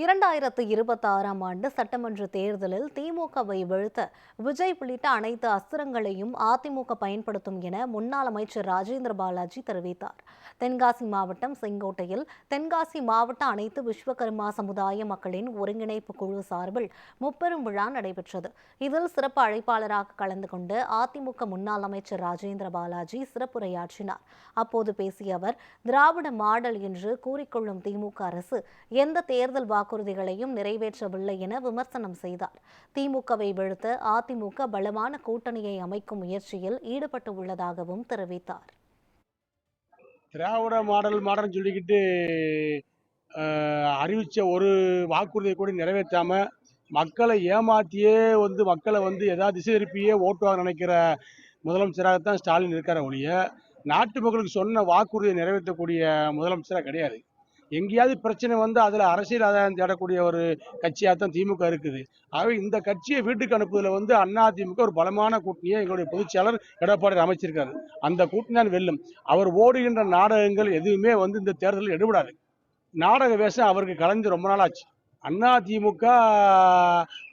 இரண்டாயிரத்து இருபத்தி ஆறாம் ஆண்டு சட்டமன்ற தேர்தலில் திமுகவை வீழ்த்த விஜய் உள்ளிட்ட அனைத்து அஸ்திரங்களையும் அதிமுக பயன்படுத்தும் என முன்னாள் அமைச்சர் ராஜேந்திர பாலாஜி தெரிவித்தார். தென்காசி மாவட்டம் செங்கோட்டையில் தென்காசி மாவட்ட அனைத்து விஸ்வகர்மா சமுதாய மக்களின் ஒருங்கிணைப்பு குழு சார்பில் முப்பெரும் விழா நடைபெற்றது. இதில் சிறப்பு அழைப்பாளராக கலந்து கொண்டு அதிமுக முன்னாள் அமைச்சர் ராஜேந்திர பாலாஜி சிறப்புரையாற்றினார். அப்போது பேசிய அவர் திராவிட மாடல் என்று கூறிக்கொள்ளும் திமுக அரசு எந்த தேர்தல் வாக்குறுதிகளையும் நிறைவேற்றவில்லை என விமர்சனம் செய்தார். திமுகவை வீழ்த்த அதிமுக பலமான கூட்டணியை அமைக்கும் முயற்சியில் ஈடுபட்டு உள்ளதாகவும் தெரிவித்தார். திராவிட மாடல் மாடல் சொல்லிக்கிட்டு அறிவித்த ஒரு வாக்குறுதியை கூட நிறைவேற்றாம மக்களை ஏமாற்றியே வந்து மக்களை வந்து ஏதாவது திசை திருப்பியே ஓட்டுவாங்க நினைக்கிற முதலமைச்சராகத்தான் ஸ்டாலின் இருக்கிற ஒழிய நாட்டு மக்களுக்கு சொன்ன வாக்குறுதியை நிறைவேற்றக்கூடிய முதலமைச்சராக கிடையாது. எங்கேயாவது பிரச்சனை வந்து அதில் அரசியல் ஆதாயம் தேடக்கூடிய ஒரு கட்சியாக தான் திமுக இருக்குது. ஆகவே இந்த கட்சியை வீட்டுக்கு அனுப்புவதில் வந்து அதிமுக ஒரு பலமான கூட்டணியை எங்களுடைய பொதுச்செயலர் எடப்பாடி அமைச்சிருக்காரு அந்த கூட்டணி தான் வெல்லும். அவர் ஓடுகின்ற நாடகங்கள் எதுவுமே வந்து இந்த தேர்தலில் எடுபடாது. நாடக வேஷம் அவருக்கு கலைஞ்சு ரொம்ப நாள் ஆச்சு அண்ணா திமுக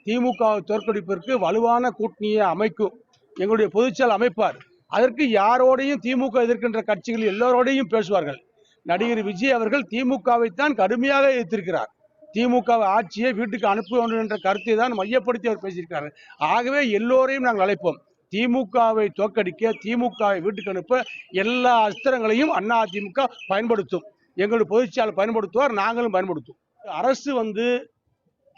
திமுக தோற்கடிப்பிற்கு வலுவான கூட்டணியை அமைக்கும். எங்களுடைய பொதுச்செயல் அமைப்பார். அதற்கு யாரோடையும் திமுக எதிர்க்கின்ற கட்சிகள் எல்லோரோடையும் பேசுவார்கள். நடிகர் விஜய் அவர்கள் திமுகவைத்தான் கடுமையாக எதிர்த்திருக்கிறார். திமுக ஆட்சியை வீட்டுக்கு அனுப்ப வேண்டும் என்ற கருத்தை தான் மையப்படுத்தி அவர் பேசியிருக்காரு ஆகவே எல்லோரையும் நாங்கள் அழைப்போம். திமுகவை தோற்கடிக்க திமுகவை வீட்டுக்கு அனுப்ப எல்லா அஸ்திரங்களையும் அண்ணா திமுக பயன்படுத்தும். எங்களுடைய பொதுச்செயலாளர் பயன்படுத்துவார் நாங்களும் பயன்படுத்துவோம். அரசு வந்து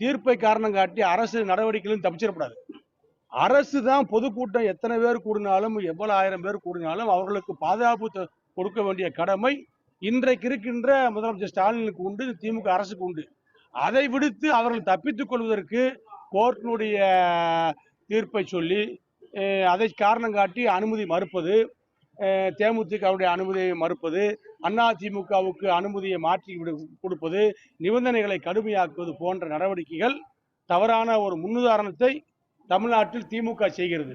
தீர்ப்பை காரணம் காட்டி அரசு நடவடிக்கைகளும் தப்பிச்சிடக்கூடாது. அரசு தான் பொதுக்கூட்டம் எத்தனை பேர் கூடினாலும் எவ்வளவு ஆயிரம் பேர் கூடினாலும் அவர்களுக்கு பாதுகாப்பு கொடுக்க வேண்டிய கடமை இன்றைக்கு இருக்கின்ற முதலமைச்சர் ஸ்டாலினுக்கு உண்டு திமுக அரசுக்கு உண்டு. அதை விடுத்து அவர்கள் தப்பித்துக் கொள்வதற்கு கோர்ட்டினுடைய தீர்ப்பை சொல்லி அதை காரணம் காட்டி அனுமதி மறுப்பது தேமுதிகவுடைய அனுமதியை மறுப்பது அண்ணா திமுகவுக்கு அனுமதியை மாற்றி விடு கொடுப்பது நிபந்தனைகளை கடுமையாக்குவது போன்ற நடவடிக்கைகள் தவறான ஒரு முன்னுதாரணத்தை தமிழ்நாட்டில் திமுக செய்கிறது.